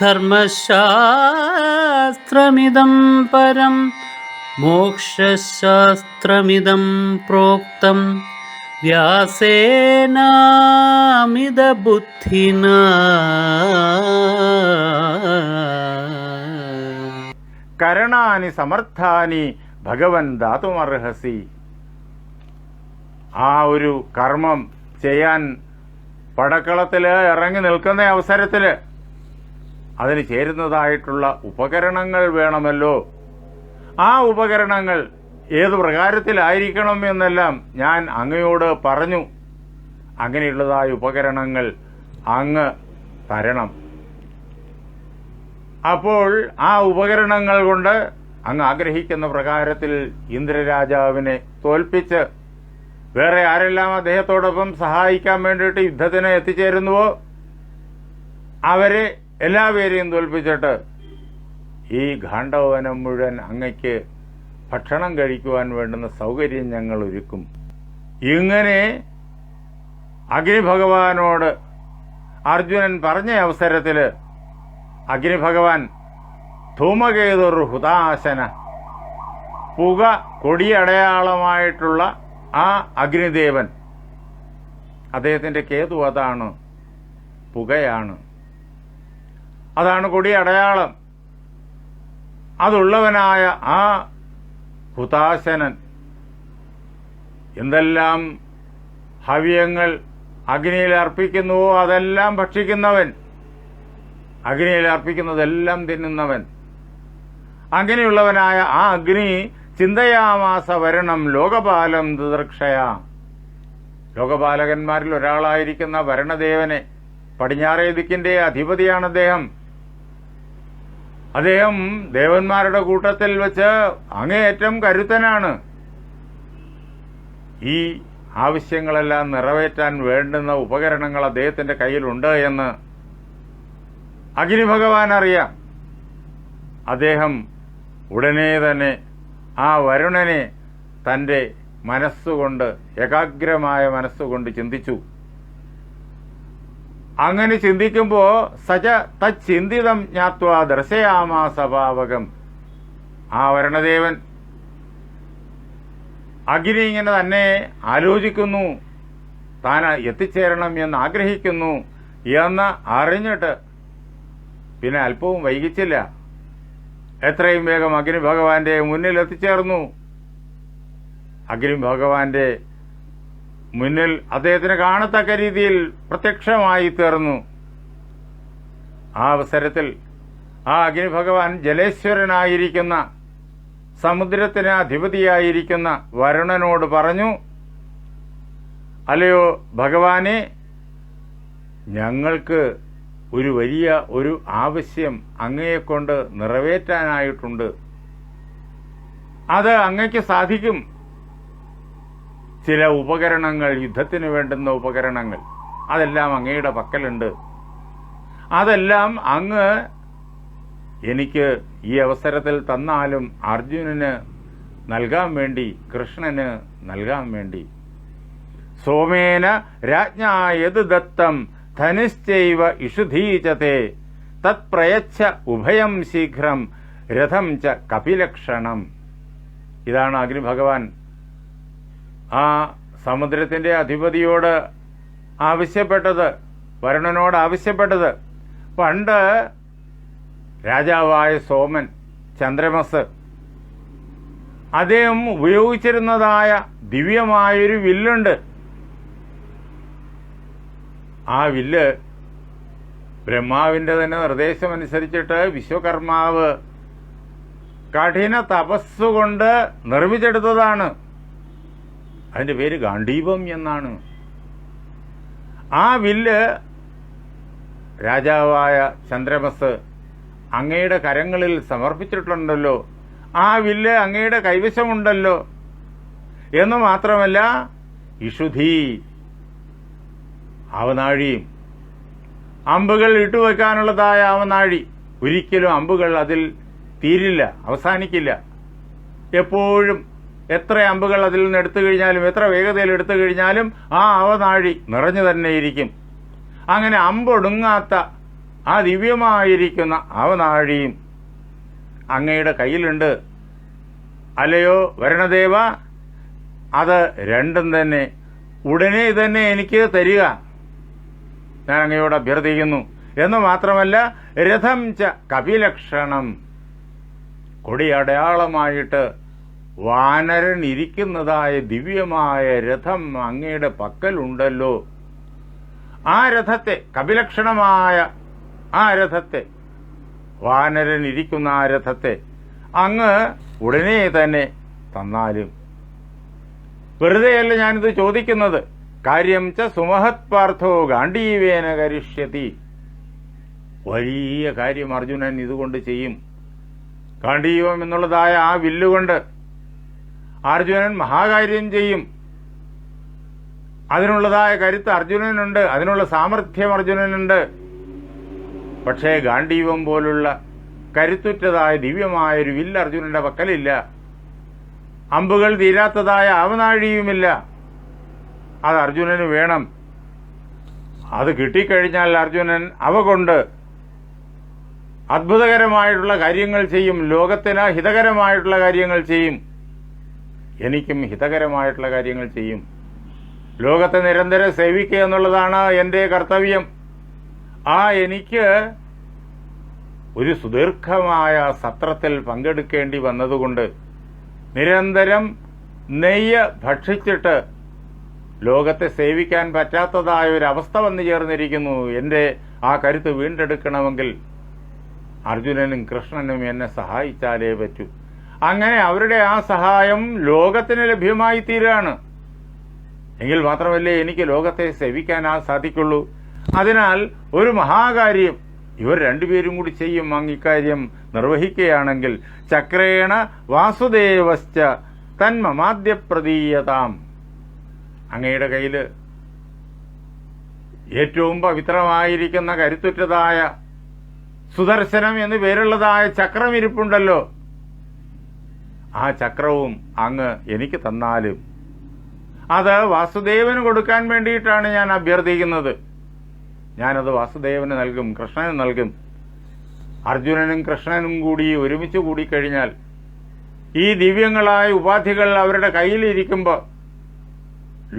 ധർമ്മശാസ്ത്രമിദം പരം മോക്ഷശാസ്ത്രമിതം പ്രോക്തം. വ്യാസേനാമിതബുദ്ധിന. കരണാനി സമർത്ഥാനി ഭഗവൻ ദാതുമർഹസി ആ ഒരു കർമ്മം ചെയ്യാൻ പടക്കളത്തിൽ ഇറങ്ങി നിൽക്കുന്ന അവസരത്തിൽ അതിന് ചേരുന്നതായിട്ടുള്ള ഉപകരണങ്ങൾ വേണമല്ലോ. ആ ഉപകരണങ്ങൾ ഏത് പ്രകാരത്തിലായിരിക്കണം എന്നെല്ലാം ഞാൻ അങ്ങയോട് പറഞ്ഞു. അങ്ങനെയുള്ളതായ ഉപകരണങ്ങൾ അങ്ങ് തരണം. അപ്പോൾ ആ ഉപകരണങ്ങൾ കൊണ്ട് അങ്ങ് ആഗ്രഹിക്കുന്ന പ്രകാരത്തിൽ ഇന്ദ്രരാജാവിനെ തോൽപ്പിച്ച് വേറെ ആരെല്ലാം അദ്ദേഹത്തോടൊപ്പം സഹായിക്കാൻ വേണ്ടിയിട്ട് യുദ്ധത്തിന് എത്തിച്ചേരുന്നുവോ? അവരെ എല്ലാവരെയും തോൽപ്പിച്ചിട്ട് ഈ ഗാണ്ഡവനം മുഴുവൻ അങ്ങയ്ക്ക് ഭക്ഷണം കഴിക്കുവാൻ വേണ്ടുന്ന സൗകര്യം ഞങ്ങൾ ഒരുക്കും. ഇങ്ങനെ അഗ്നിഭഗവാനോട് അർജുനൻ പറഞ്ഞ അവസരത്തിൽ അഗ്നിഭഗവാൻ ധൂമകേതുർ ഹുതാശന പുക കൊടിയടയാളമായിട്ടുള്ള ആ അഗ്നിദേവൻ അദ്ദേഹത്തിന്റെ കേതു അതാണ് പുകയാണ്. അതാണ് കൊടി അടയാളം. അതുള്ളവനായ ആ ഹുതാശനൻ. എന്തെല്ലാം ഹവ്യങ്ങൾ അഗ്നിയിൽ അർപ്പിക്കുന്നുവോ അതെല്ലാം ഭക്ഷിക്കുന്നവൻ. അഗ്നിയിൽ അർപ്പിക്കുന്നതെല്ലാം തിന്നുന്നവൻ. അങ്ങനെയുള്ളവനായ ആ അഗ്നി ചിന്തയാമാസ വരണം ലോകപാലം ദൃക്ഷയ. ലോകപാലകന്മാരിൽ ഒരാളായിരിക്കുന്ന വരണദേവനെ പടിഞ്ഞാറേ ദിക്കിന്റെ അധിപതിയാണ് അദ്ദേഹം. അദ്ദേഹം ദേവന്മാരുടെ കൂട്ടത്തിൽ വെച്ച് അങ്ങേയറ്റം കരുത്തനാണ്. ഈ ആവശ്യങ്ങളെല്ലാം നിറവേറ്റാൻ വേണ്ടുന്ന ഉപകരണങ്ങൾ അദ്ദേഹത്തിന്റെ കയ്യിലുണ്ട് എന്ന് അഗ്നിഭഗവാൻ അറിയാം. അദ്ദേഹം ഉടനെ തന്നെ ആ വരുണനെ തന്റെ മനസ്സുകൊണ്ട് ഏകാഗ്രമായ മനസ്സുകൊണ്ട് ചിന്തിച്ചു. അങ്ങനെ ചിന്തിക്കുമ്പോ സജ തച്ചിന്തിതം ജ്ഞാത്വ ദർശയാമാ സ്വഭാവകം ആ വരണദേവൻ അഗ്നി ഇങ്ങനെ തന്നെ ആലോചിക്കുന്നു. താൻ എത്തിച്ചേരണം എന്ന് ആഗ്രഹിക്കുന്നു എന്ന് അറിഞ്ഞിട്ട് പിന്നെ അല്പവും വൈകിച്ചില്ല. എത്രയും വേഗം അഗ്നി ഭഗവാന്റെ മുന്നിൽ എത്തിച്ചേർന്നു. അഗ്നി ഭഗവാന്റെ മുന്നിൽ അദ്ദേഹത്തിന് കാണത്തക്ക രീതിയിൽ പ്രത്യക്ഷമായി തീർന്നു. ആ അവസരത്തിൽ ആ അഗ്നിഭഗവാൻ ജലേശ്വരനായിരിക്കുന്ന സമുദ്രത്തിന് അധിപതിയായിരിക്കുന്ന വരുണനോട് പറഞ്ഞു അല്ലയോ ഭഗവാനെ ഞങ്ങൾക്ക് ഒരു വലിയ ഒരു ആവശ്യം അങ്ങയെക്കൊണ്ട് നിറവേറ്റാനായിട്ടുണ്ട്. അത് അങ്ങയ്ക്ക് സാധിക്കും. ചില ഉപകരണങ്ങൾ യുദ്ധത്തിന് വേണ്ടുന്ന ഉപകരണങ്ങൾ. അതെല്ലാം അങ്ങയുടെ പക്കലുണ്ട്. അതെല്ലാം അങ്ങ് എനിക്ക് ഈ അവസരത്തിൽ തന്നാലും അർജുനന് നൽകാൻ വേണ്ടി കൃഷ്ണന് നൽകാൻ വേണ്ടി. സോമേന രാജ്ഞായത് ദത്തം ധനിശ്ചൈവ ഇഷുധീചത്തെ തത്പ്രയച്ഛ ഉഭയം ശീഘ്രം രഥം ച കപിലക്ഷണം. ഇതാണ് അഗ്നിഭഗവാൻ ആ സമുദ്രത്തിന്റെ അധിപതിയോട് ആവശ്യപ്പെട്ടത് വരുണനോട് ആവശ്യപ്പെട്ടത്. പണ്ട് രാജാവായ സോമൻ ചന്ദ്രമസ് അദ്ദേഹം ഉപയോഗിച്ചിരുന്നതായ ദിവ്യമായൊരു വില്ലുണ്ട്. ആ വില്ല് ബ്രഹ്മാവിന്റെ തന്നെ നിർദ്ദേശമനുസരിച്ചിട്ട് വിശ്വകർമാവ് കഠിന തപസ്സുകൊണ്ട് നിർമ്മിച്ചെടുത്തതാണ്. അതിന്റെ പേര് ഗാന്ധീപം എന്നാണ്. ആ വില്ല് രാജാവായ ചന്ദ്രമസ് അങ്ങയുടെ കരങ്ങളിൽ സമർപ്പിച്ചിട്ടുണ്ടല്ലോ. ആ വില്ല് അങ്ങയുടെ കൈവശമുണ്ടല്ലോ. എന്ന് മാത്രമല്ല ഇഷുധി അവനാഴിയും അമ്പുകൾ ഇട്ടുവെക്കാനുള്ളതായ അവനാഴി. ഒരിക്കലും അമ്പുകൾ അതിൽ തീരില്ല അവസാനിക്കില്ല. എപ്പോഴും എത്ര അമ്പുകൾ അതിൽ നിന്ന് എടുത്തു കഴിഞ്ഞാലും എത്ര വേഗതയിൽ എടുത്തു കഴിഞ്ഞാലും ആ അവനാഴി നിറഞ്ഞു തന്നെ ഇരിക്കും. അങ്ങനെ അമ്പൊടുങ്ങാത്ത ആ ദിവ്യമായിരിക്കുന്ന അവനാഴിയും അങ്ങയുടെ കയ്യിലുണ്ട്. അല്ലയോ വരണദേവ അത് രണ്ടും തന്നെ. ഉടനെ തന്നെ എനിക്ക് തരിക. ഞാൻ അങ്ങയോട് അഭ്യർത്ഥിക്കുന്നു. എന്ന് മാത്രമല്ല രഥം ച കപിലക്ഷണം. കൊടിയടയാളമായിട്ട് വാനരൻ ഇരിക്കുന്നതായ ദിവ്യമായ രഥം അങ്ങയുടെ പക്കലുണ്ടല്ലോ. ആ രഥത്തെ കപിലക്ഷണമായ ആ രഥത്തെ വാനരൻ ഇരിക്കുന്ന ആ രഥത്തെ അങ്ങ് ഉടനെ തന്നെ തന്നാലും. വെറുതെയല്ല ഞാനിത് ചോദിക്കുന്നത്. കാര്യം ച സുമഹത് പാർത്ഥോ ഗാന്ഡീവേന കരിഷ്യതി. വലിയ കാര്യം അർജുനൻ ഇതുകൊണ്ട് ചെയ്യും. ഗാന്ധീവം എന്നുള്ളതായ ആ വില്ലുകൊണ്ട് അർജുനൻ മഹാകാര്യം ചെയ്യും. അതിനുള്ളതായ കരുത്ത് അർജുനനുണ്ട് അതിനുള്ള സാമർഥ്യം അർജുനനുണ്ട്. പക്ഷേ ഗാന്ധീവം പോലുള്ള കരുത്തുറ്റതായ ദിവ്യമായ ഒരു വില്ല് അർജുനന്റെ പക്കലില്ല. അമ്പുകൾ തീരാത്തതായ ആവനാഴിയുമില്ല. അത് അർജുനന് വേണം. അത് കിട്ടിക്കഴിഞ്ഞാൽ അർജുനൻ അവ കൊണ്ട് അത്ഭുതകരമായിട്ടുള്ള കാര്യങ്ങൾ ചെയ്യും ലോകത്തിന് ഹിതകരമായിട്ടുള്ള കാര്യങ്ങൾ ചെയ്യും. എനിക്കും ഹിതകരമായിട്ടുള്ള കാര്യങ്ങൾ ചെയ്യും. ലോകത്തെ നിരന്തരം സേവിക്കുക എന്നുള്ളതാണ് എന്റെ കർത്തവ്യം. ആ എനിക്ക് ഒരു സുദീർഘമായ സത്രത്തിൽ പങ്കെടുക്കേണ്ടി വന്നതുകൊണ്ട് നിരന്തരം നെയ്യ് ഭക്ഷിച്ചിട്ട് ലോകത്തെ സേവിക്കാൻ പറ്റാത്തതായ ഒരു അവസ്ഥ വന്നു ചേർന്നിരിക്കുന്നു. എന്റെ ആ കരുത്ത് വീണ്ടെടുക്കണമെങ്കിൽ അർജുനനും കൃഷ്ണനും എന്നെ സഹായിച്ചാലേ പറ്റൂ. അങ്ങനെ അവരുടെ ആ സഹായം ലോകത്തിന് ലഭ്യമായി തീരുകയാണ് എങ്കിൽ മാത്രമല്ലേ എനിക്ക് ലോകത്തെ സേവിക്കാൻ ആ സാധിക്കുള്ളൂ. അതിനാൽ ഒരു മഹാകാര്യം ഇവർ രണ്ടുപേരും കൂടി ചെയ്യും അങ്ങ് ഇക്കാര്യം നിർവഹിക്കുകയാണെങ്കിൽ ചക്രേണ വാസുദേവശ്ച തന്മമാദ്യപ്രതീയതാം. അങ്ങയുടെ കയ്യിൽ ഏറ്റവും പവിത്രമായിരിക്കുന്ന കരുത്തുറ്റതായ സുദർശനം എന്ന് പേരുള്ളതായ ചക്രം ഇരിപ്പുണ്ടല്ലോ ആ ചക്രവും അങ്ങ് എനിക്ക് തന്നാലും. അത് വാസുദേവന് കൊടുക്കാൻ വേണ്ടിയിട്ടാണ് ഞാൻ അഭ്യർത്ഥിക്കുന്നത്. ഞാനത് വാസുദേവന് നൽകും കൃഷ്ണന് നൽകും. അർജുനനും കൃഷ്ണനും കൂടി ഒരുമിച്ച് കൂടിക്കഴിഞ്ഞാൽ ഈ ദിവ്യങ്ങളായ ഉപാധികൾ അവരുടെ കയ്യിലിരിക്കുമ്പോൾ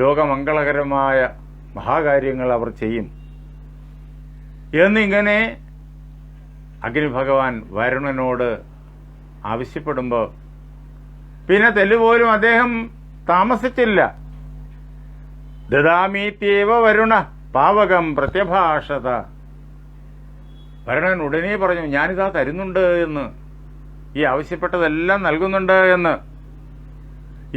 ലോകമംഗളകരമായ മഹാകാര്യങ്ങൾ അവർ ചെയ്യും. എന്നിങ്ങനെ അഗ്നിഭഗവാൻ വരുണനോട് ആവശ്യപ്പെടുമ്പോൾ പിന്നെ തെല്ലുപോലും അദ്ദേഹം താമസിച്ചില്ല. ദദാമീത്യേവ വരുണ പാവകം പ്രത്യഭാഷത. വരുണൻ ഉടനെ പറഞ്ഞു ഞാനിതാ തരുന്നുണ്ട് എന്ന്. ഈ ആവശ്യപ്പെട്ടതെല്ലാം നൽകുന്നുണ്ട് എന്ന്.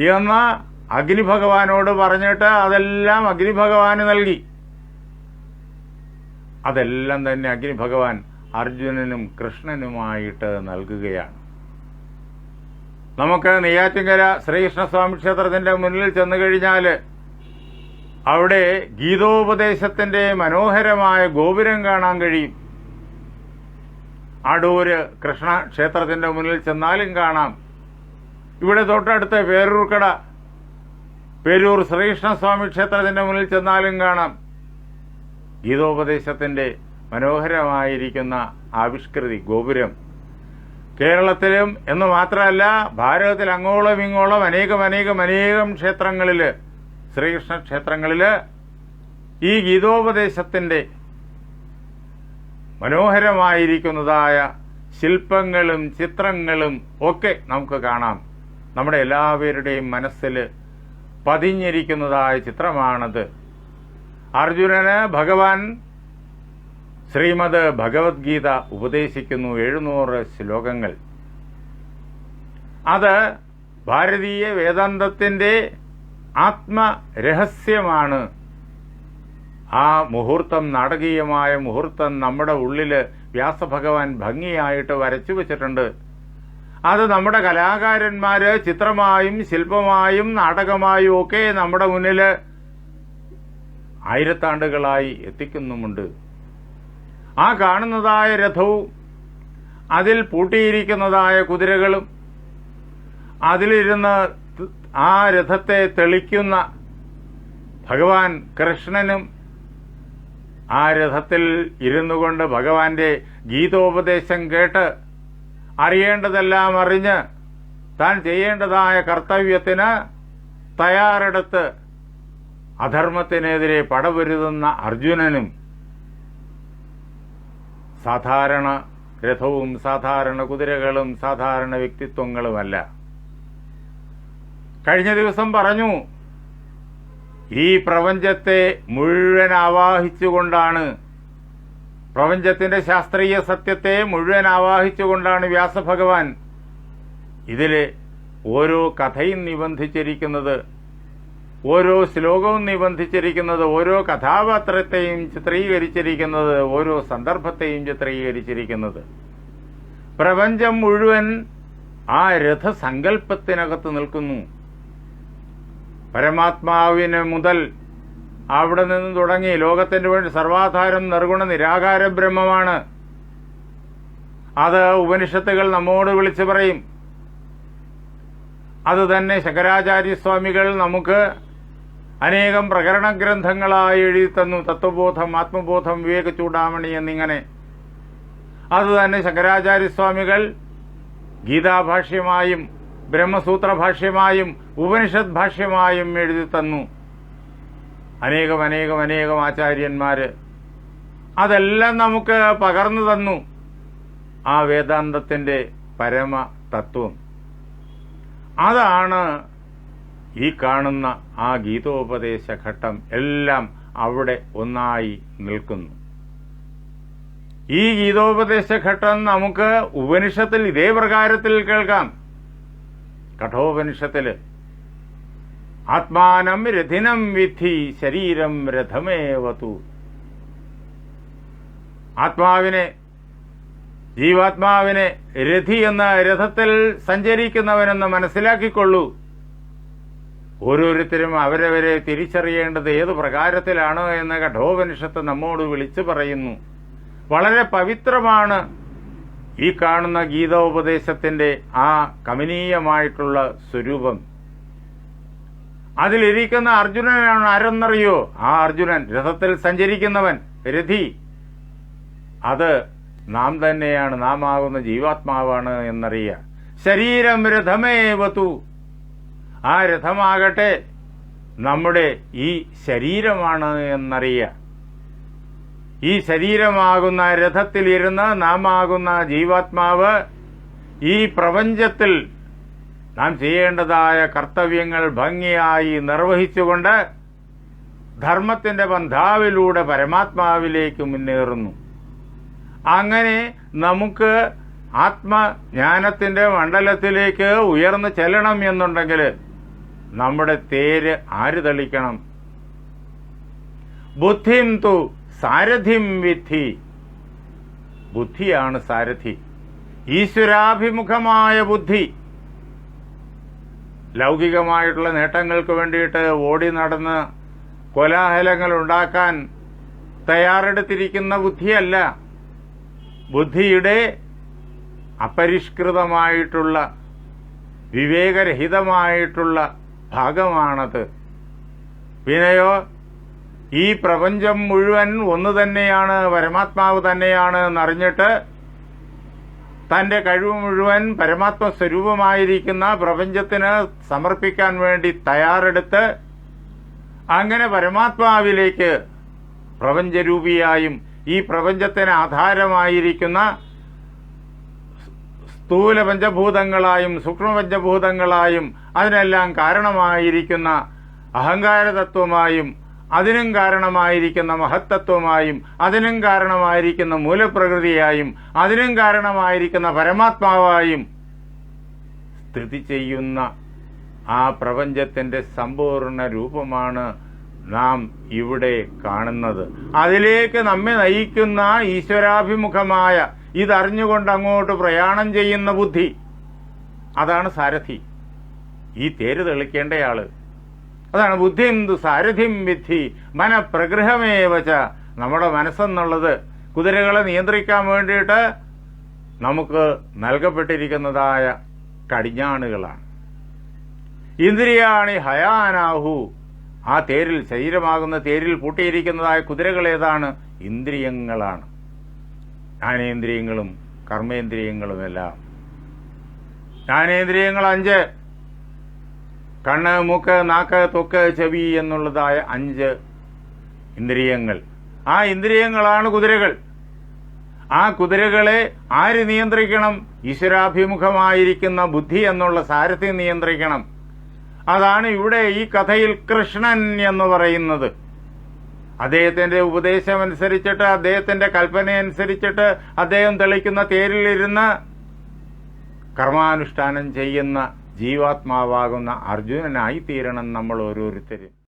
എന്ന അഗ്നിഭഗവാനോട് പറഞ്ഞിട്ട് അതെല്ലാം അഗ്നിഭഗവാന് നൽകി. അതെല്ലാം തന്നെ അഗ്നിഭഗവാൻ അർജുനനും കൃഷ്ണനുമായിട്ട് നൽകുകയാണ്. നമുക്ക് നെയ്യാറ്റിങ്കര ശ്രീകൃഷ്ണസ്വാമി ക്ഷേത്രത്തിന്റെ മുന്നിൽ ചെന്നു കഴിഞ്ഞാൽ അവിടെ ഗീതോപദേശത്തിന്റെ മനോഹരമായ ഗോപുരം കാണാൻ കഴിയും. അടൂര് കൃഷ്ണ ക്ഷേത്രത്തിന്റെ മുന്നിൽ ചെന്നാലും കാണാം. ഇവിടെ തൊട്ടടുത്ത് പേരൂർക്കട പേരൂർ ശ്രീകൃഷ്ണസ്വാമി ക്ഷേത്രത്തിന്റെ മുന്നിൽ ചെന്നാലും കാണാം. ഗീതോപദേശത്തിന്റെ മനോഹരമായിരിക്കുന്ന ആവിഷ്കൃതി ഗോപുരം. കേരളത്തിലും എന്ന് മാത്രമല്ല ഭാരതത്തിൽ അങ്ങോളം ഇങ്ങോളം അനേകം അനേകം അനേകം ക്ഷേത്രങ്ങളിൽ ശ്രീകൃഷ്ണ ക്ഷേത്രങ്ങളിൽ ഈ ഗീതോപദേശത്തിന്റെ മനോഹരമായിരിക്കുന്നതായ ശില്പങ്ങളും ചിത്രങ്ങളും ഒക്കെ നമുക്ക് കാണാം. നമ്മുടെ എല്ലാവരുടെയും മനസ്സിൽ പതിഞ്ഞിരിക്കുന്നതായ ചിത്രമാണത്. അർജുനന് ഭഗവാൻ ശ്രീമദ് ഭഗവത്ഗീത ഉപദേശിക്കുന്നു എഴുന്നൂറ് ശ്ലോകങ്ങൾ. അത് ഭാരതീയ വേദാന്തത്തിന്റെ ആത്മരഹസ്യമാണ്. ആ മുഹൂർത്തം നാടകീയമായ മുഹൂർത്തം നമ്മുടെ ഉള്ളിൽ വ്യാസഭഗവാൻ ഭംഗിയായിട്ട് വരച്ചു വച്ചിട്ടുണ്ട്. അത് നമ്മുടെ കലാകാരന്മാർ ചിത്രമായും ശില്പമായും നാടകമായും ഒക്കെ നമ്മുടെ മുന്നിൽ ആയിരത്താണ്ടുകളായി എത്തിക്കുന്നുമുണ്ട്. ആ കാണുന്നതായ രഥവും അതിൽ പൂട്ടിയിരിക്കുന്നതായ കുതിരകളും അതിലിരുന്ന് ആ രഥത്തെ തെളിക്കുന്ന ഭഗവാൻ കൃഷ്ണനും ആ രഥത്തിൽ ഇരുന്നു കൊണ്ട് ഭഗവാന്റെ ഗീതോപദേശം കേട്ട് അറിയേണ്ടതെല്ലാം അറിഞ്ഞ് താൻ ചെയ്യേണ്ടതായ കർത്തവ്യത്തിന് തയ്യാറെടുത്ത് അധർമ്മത്തിനെതിരെ പടപൊരുതുന്ന അർജുനനും സാധാരണ രഥവും സാധാരണ കുതിരകളും സാധാരണ വ്യക്തിത്വങ്ങളുമല്ല. കഴിഞ്ഞ ദിവസം പറഞ്ഞു ഈ പ്രപഞ്ചത്തെ മുഴുവൻ ആവാഹിച്ചുകൊണ്ടാണ് പ്രപഞ്ചത്തിന്റെ ശാസ്ത്രീയ സത്യത്തെ മുഴുവൻ ആവാഹിച്ചുകൊണ്ടാണ് വ്യാസഭഗവാൻ ഇതിൽ ഓരോ കഥയും നിബന്ധിച്ചിരിക്കുന്നത്. ഓരോ ശ്ലോകവും നിബന്ധിച്ചിരിക്കുന്നത് ഓരോ കഥാപാത്രത്തെയും ചിത്രീകരിച്ചിരിക്കുന്നത് ഓരോ സന്ദർഭത്തെയും ചിത്രീകരിച്ചിരിക്കുന്നത്. പ്രപഞ്ചം മുഴുവൻ ആ രഥസങ്കല്പത്തിനകത്ത് നിൽക്കുന്നു. പരമാത്മാവിന് മുതൽ അവിടെ നിന്ന് തുടങ്ങി ലോകത്തിന് വേണ്ടി സർവാധാരം നിർഗുണ നിരാകാര ബ്രഹ്മമാണ്. അത് ഉപനിഷത്തുകൾ നമ്മോട് വിളിച്ചു പറയും. അത് തന്നെ ശങ്കരാചാര്യസ്വാമികൾ നമുക്ക് അനേകം പ്രകരണ ഗ്രന്ഥങ്ങളായി എഴുതിത്തന്നു തത്വബോധം ആത്മബോധം വിവേക ചൂടാമണി എന്നിങ്ങനെ. അതുതന്നെ ശങ്കരാചാര്യസ്വാമികൾ ഗീതാഭാഷ്യമായും ബ്രഹ്മസൂത്ര ഭാഷ്യമായും ഉപനിഷത് ഭാഷ്യമായും എഴുതി തന്നു. അനേകം അനേകം അനേകം ആചാര്യന്മാര് അതെല്ലാം നമുക്ക് പകർന്നു തന്നു. ആ വേദാന്തത്തിന്റെ പരമ തത്വം അതാണ് ഈ കാണുന്ന ആ ഗീതോപദേശ ഘട്ടം എല്ലാം അവിടെ ഒന്നായി നിൽക്കുന്നു. ഈ ഗീതോപദേശ ഘട്ടം നമുക്ക് ഉപനിഷത്തിൽ ഇതേ പ്രകാരത്തിൽ കേൾക്കാം. കഠോപനിഷത്തിൽ ആത്മാനം രഥിനം വിധി ശരീരം രഥമേവതു ആത്മാവിനെ ജീവാത്മാവിനെ രഥി എന്ന രഥത്തിൽ സഞ്ചരിക്കുന്നവനെന്ന് മനസ്സിലാക്കിക്കൊള്ളൂ. ഓരോരുത്തരും അവരവരെ തിരിച്ചറിയേണ്ടത് ഏത് പ്രകാരത്തിലാണ് എന്ന് കഠോപനിഷത്ത് നമ്മോട് വിളിച്ചു പറയുന്നു. വളരെ പവിത്രമാണ് ഈ കാണുന്ന ഗീതോപദേശത്തിന്റെ ആ കമനീയമായിട്ടുള്ള സ്വരൂപം. അതിലിരിക്കുന്ന അർജുനനാണ് ആരെന്നറിയോ? ആ അർജുനൻ രഥത്തിൽ സഞ്ചരിക്കുന്നവൻ രഥി. അത് നാം തന്നെയാണ് നാം ആകുന്ന ജീവാത്മാവാണ് എന്നറിയ ശരീരം രഥമേവതു. ആ രഥമാകട്ടെ. നമ്മുടെ ഈ ശരീരമാണ് എന്നറിയുക ഈ ശരീരമാകുന്ന രഥത്തിൽ രഥത്തിലിരുന്ന് നാം ആകുന്ന ജീവാത്മാവ് ഈ പ്രപഞ്ചത്തിൽ നാം ചെയ്യേണ്ടതായ കർത്തവ്യങ്ങൾ ഭംഗിയായി നിർവഹിച്ചുകൊണ്ട് ധർമ്മത്തിന്റെ ബന്ധാവിലൂടെ പരമാത്മാവിലേക്ക് മുന്നേറുന്നു. അങ്ങനെ നമുക്ക് ആത്മജ്ഞാനത്തിന്റെ മണ്ഡലത്തിലേക്ക് ഉയർന്നു ചെല്ലണം എന്നുണ്ടെങ്കിൽ നമ്മുടെ തേര് ആര് തെളിക്കണം? ബുദ്ധിം തു സാരഥിം വിധി. ബുദ്ധിയാണ് സാരഥി. ഈശ്വരാഭിമുഖമായ ബുദ്ധി. ലൗകികമായിട്ടുള്ള നേട്ടങ്ങൾക്ക് വേണ്ടിയിട്ട് ഓടി നടന്ന് കോലാഹലങ്ങൾ ഉണ്ടാക്കാൻ തയ്യാറെടുത്തിരിക്കുന്ന ബുദ്ധിയല്ല. ബുദ്ധിയുടെ അപരിഷ്കൃതമായിട്ടുള്ള വിവേകരഹിതമായിട്ടുള്ള ഭാഗമാണത്. പിന്നെയോ ഈ പ്രപഞ്ചം മുഴുവൻ ഒന്ന് തന്നെയാണ് പരമാത്മാവ് തന്നെയാണ് എന്നറിഞ്ഞിട്ട് തന്റെ കഴിവ് മുഴുവൻ പരമാത്മ സ്വരൂപമായിരിക്കുന്ന പ്രപഞ്ചത്തിന് സമർപ്പിക്കാൻ വേണ്ടി തയ്യാറെടുത്ത് അങ്ങനെ പരമാത്മാവിലേക്ക് പ്രപഞ്ചരൂപിയായും ഈ പ്രപഞ്ചത്തിന് ആധാരമായിരിക്കുന്ന സ്ഥൂല പഞ്ചഭൂതങ്ങളായും സൂക്ഷ്മ പഞ്ചഭൂതങ്ങളായും അതിനെല്ലാം കാരണമായിരിക്കുന്ന അഹങ്കാര തത്വമായും അതിനും കാരണമായിരിക്കുന്ന മഹത്തത്വമായും അതിനും കാരണമായിരിക്കുന്ന മൂലപ്രകൃതിയായും അതിനും കാരണമായിരിക്കുന്ന പരമാത്മാവായും സ്ഥിതി ചെയ്യുന്ന ആ പ്രപഞ്ചത്തിന്റെ സമ്പൂർണ രൂപമാണ് നാം ഇവിടെ കാണുന്നത്. അതിലേക്ക് നമ്മെ നയിക്കുന്ന ഈശ്വരാഭിമുഖമായ ഇതറിഞ്ഞുകൊണ്ട് അങ്ങോട്ട് പ്രയാണം ചെയ്യുന്ന ബുദ്ധി. അതാണ് സാരഥി. ഈ തേര് തെളിക്കേണ്ടയാൾ. അതാണ് ബുദ്ധിം സാരഥിം വിദ്ധി. മനപ്രഗ്രഹമേവച്ച നമ്മുടെ മനസ്സെന്നുള്ളത്. കുതിരകളെ നിയന്ത്രിക്കാൻ വേണ്ടിയിട്ട് നമുക്ക് നൽകപ്പെട്ടിരിക്കുന്നതായ കടിഞ്ഞാണുകളാണ്. ഇന്ദ്രിയാണി ഹയാനാഹു. ആ തേരിൽ ശരീരമാകുന്ന തേരിൽ പൂട്ടിയിരിക്കുന്നതായ കുതിരകൾ ഏതാണ് ഇന്ദ്രിയങ്ങളാണ്. ജ്ഞാനേന്ദ്രിയങ്ങളും കർമ്മേന്ദ്രിയങ്ങളുമെല്ലാം. ജ്ഞാനേന്ദ്രിയങ്ങൾ അഞ്ച്. കണ്ണ് മൂക്ക് നാക്ക് തൊക്ക് ചെവി എന്നുള്ളതായ അഞ്ച് ഇന്ദ്രിയങ്ങൾ. ആ ഇന്ദ്രിയങ്ങളാണ് കുതിരകൾ. ആ കുതിരകളെ ആര് നിയന്ത്രിക്കണം? ഈശ്വരാഭിമുഖമായിരിക്കുന്ന ബുദ്ധി എന്നുള്ള സാരഥി നിയന്ത്രിക്കണം. അതാണ് ഇവിടെ ഈ കഥയിൽ കൃഷ്ണൻ എന്ന് പറയുന്നത്. അദ്ദേഹത്തിന്റെ ഉപദേശം അനുസരിച്ചിട്ട് അദ്ദേഹത്തിന്റെ കൽപ്പന അനുസരിച്ചിട്ട് അദ്ദേഹം തെളിക്കുന്ന തേരിലിരുന്ന് കർമാനുഷ്ഠാനം ചെയ്യുന്ന ജീവാത്മാവാകുന്ന അർജുനനായി തീരണം നമ്മൾ ഓരോരുത്തരും.